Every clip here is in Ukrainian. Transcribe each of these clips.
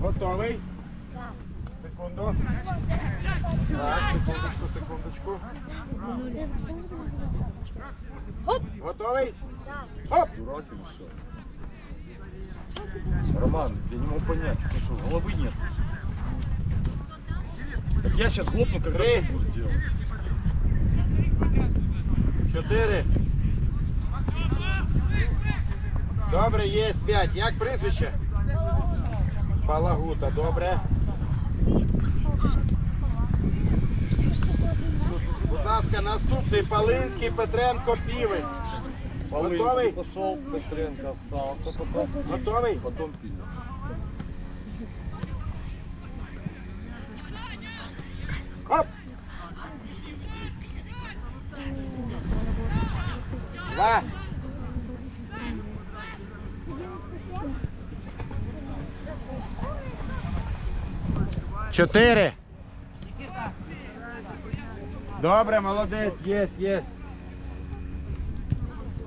Готовий? Секунду. Так, секундочку, секундочку. Хоп! Готовий? Хоп! Дурак или что? Роман, я не могу понять, ты что, головы нет? Так я сейчас хлопну, когда Три. ты будешь делать. Чотири. Добре, є п'ять. Як прізвище? Балагута, добре. Будь ласка, наступний Палинський Петренко Півень. Готовий? Пошел, Петренко остался, потом, Готовий? потом пил. Хоп! Два. Чотири. Добре, молодець, є, є.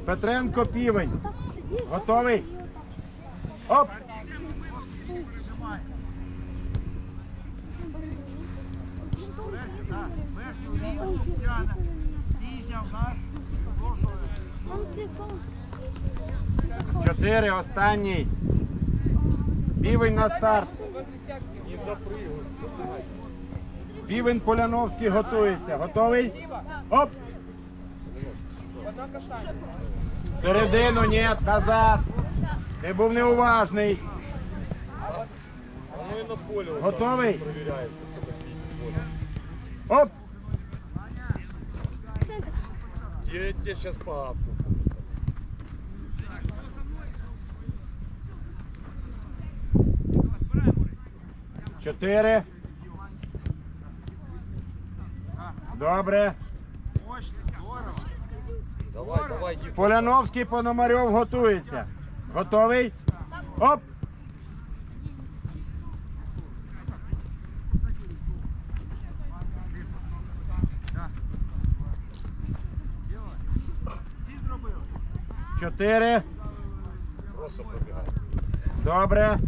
Петренко півень. Готовий? Оп! Чотири, останній. Півень на старт. Півень Поляновський готується. Готовий? Оп! Середину, ні, назад. Ти був неуважний. Поле. Оп! Я тебе сейчас погавку. Чотири. Добре. Давай, давай. Поляновський Пономарьов готується. Готовий? Оп! Чотири. Добре.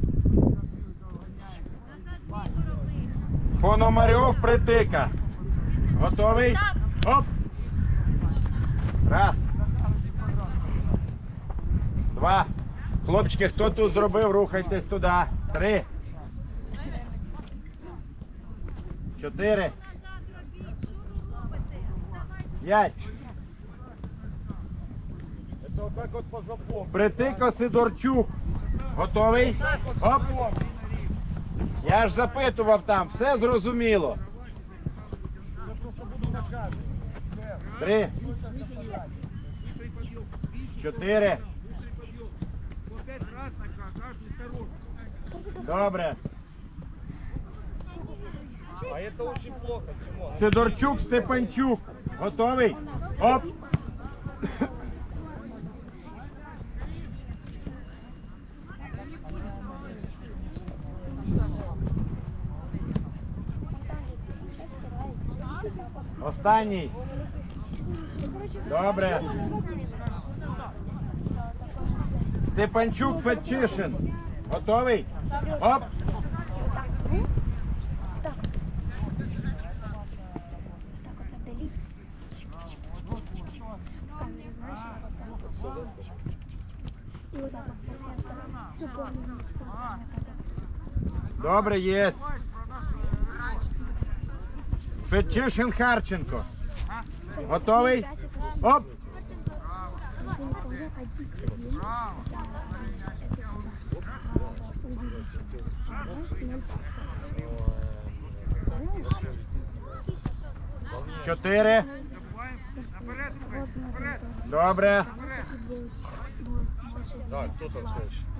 Пономарьов притика. Готовий? Оп! Раз. Два. Хлопчики, хто тут зробив, рухайтесь туди. Три. Чотири. П'ять. Притико Сидорчук. Готовий? Оп. Я ж запитував там, все зрозуміло. Три. Чотири. Добре. А это очень плохо, Сидорчук, Степанчук. Готовий? Оп. Останній. Добре. Степанчук Фетчишин. Готовий? Оп. И вот так вот, все помню. Добре, єсть. Фетчишин Харченко. Готовий? Оп. Чотири. Добре.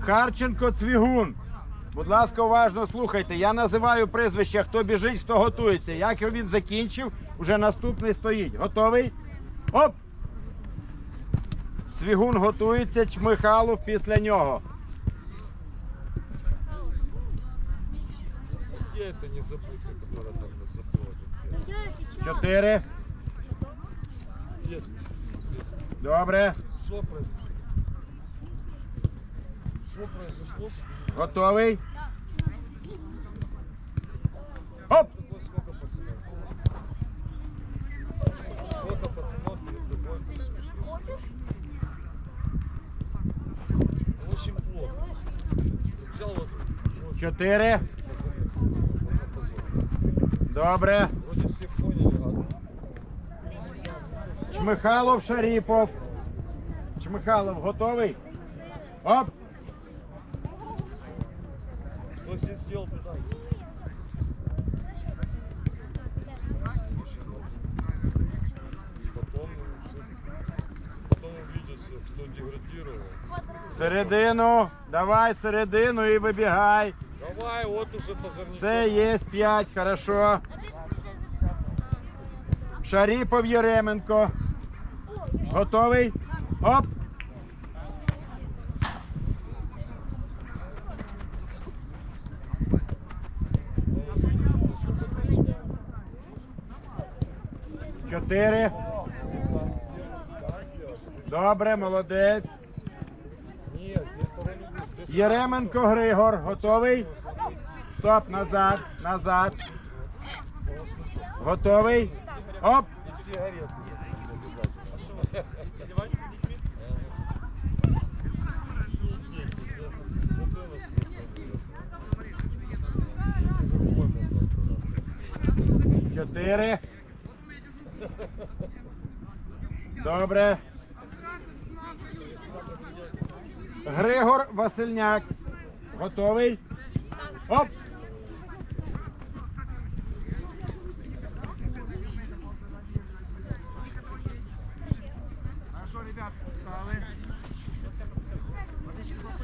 Харченко Цвігун. Будь ласка, уважно слухайте. Я називаю прізвище, хто біжить, хто готується. Як він закінчив, вже наступний стоїть. Готовий? Оп! Цвігун готується, Чмихалов після нього. Чотири. Добре. Что тобой смешно? Очень плохо. Взял вот Чотири. Добре. Вроде все поняли, Чмихалов, Шаріпов. Чмихалов, готовий? Оп! Середину. Давай середину і вибігай. Давай, вот уже позорничал. Все, є п'ять, хорошо. Шаріпов Єременко. Готовий? Оп! Чотири. Добре, молодець. Єременко Григор, готовий? Стоп, назад, назад. Готовий? Оп! Чотири. Добре. Григор Васильняк. Готовий? Оп!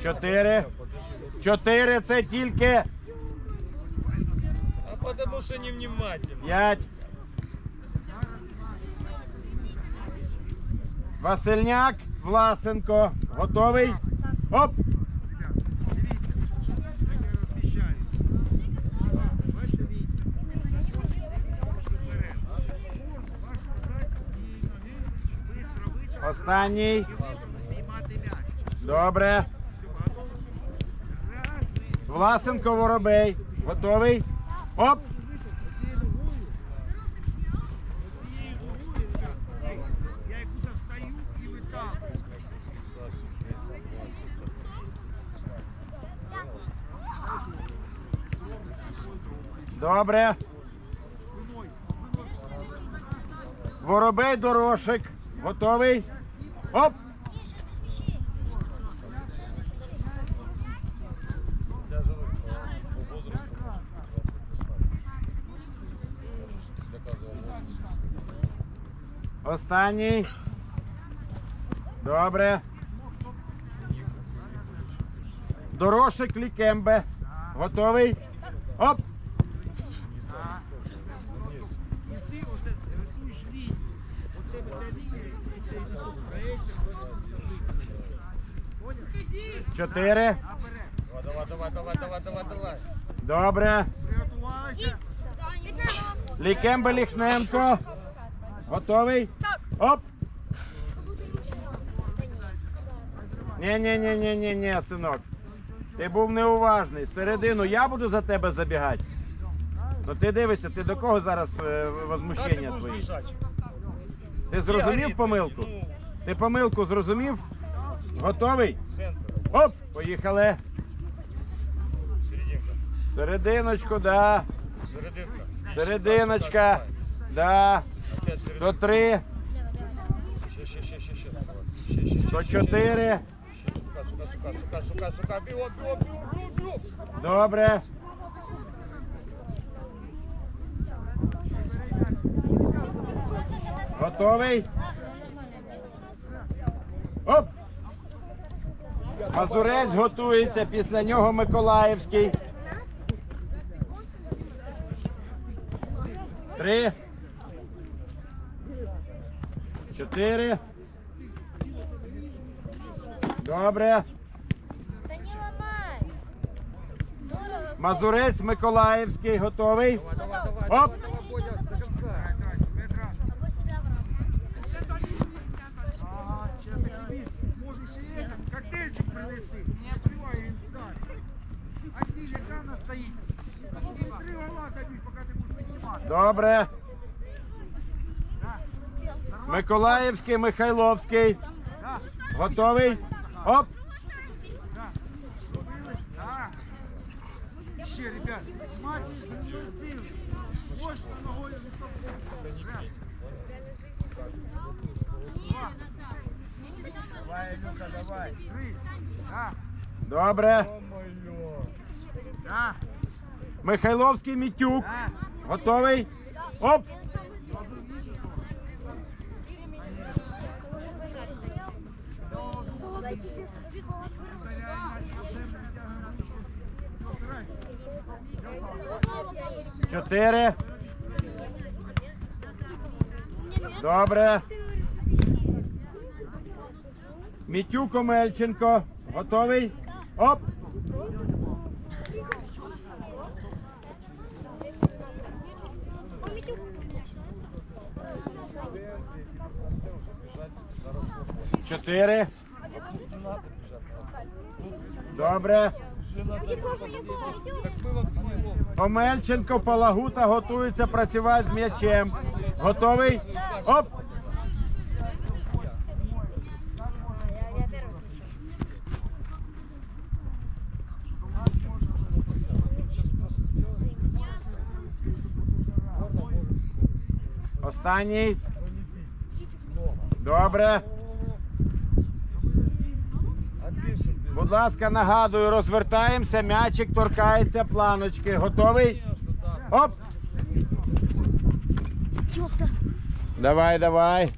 Чотири. Чотири це тільки А потому что невнимательно. П'ять. Васильняк, Власенко. Готовий? Оп! Останній. Добре. Власенко Воробей. Готовий? Оп! Добре. Воробей дорошик. Готовий? Оп! Останній. Добре. Дорошик Лікембе. Готовий? Оп! Чотири. Давай, давай, давай, давай, давай, давай. Добре. Лікембе Ліхненко. Готовий? Оп! Ні, ні, ні, ні, ні, ні, синок. Ти був неуважний. Середину я буду за тебе забігати. Ну ти дивишся, ти до кого зараз е, возмущення твої? Ти зрозумів помилку? Ти помилку зрозумів? Готовий? Оп! Поїхали. Серединка. Серединочку, да. Серединка. Серединочка. Да. До три, Ще, ще, ще, ще, ще. Ще, ще, ще, до чотири. Сука, сука, сука, сука, сука, сука. Добре. Готовий? Оп! Мазурець готується, після нього Миколаївський. Три. Чотири. Добре. Та. Мазурець Миколаївський готовий. Оп! Брати. Можеш і этот коктейльчик принести. Не співай стоїть. Три гола забій, поки ти будеш піднімати. Добре. Миколаївський, Михайловський. Готовий? Оп! Ще, ребят, спортивний. Ось ногою не стопу. Давай, Люка, давай. Да, Добре. да, Михайловський Мітюк. да. Готовий? Оп! Чотири. Добре. Мітюк Омельченко. Готовий? Оп! Чотири. Добре. Омельченко, Палагута готується працювати з м'ячем. Готовий? Оп! Останній. Добре. Будь ласка, нагадую, розвертаємося, м'ячик торкається планочки. Готовий? Оп! Давай, давай.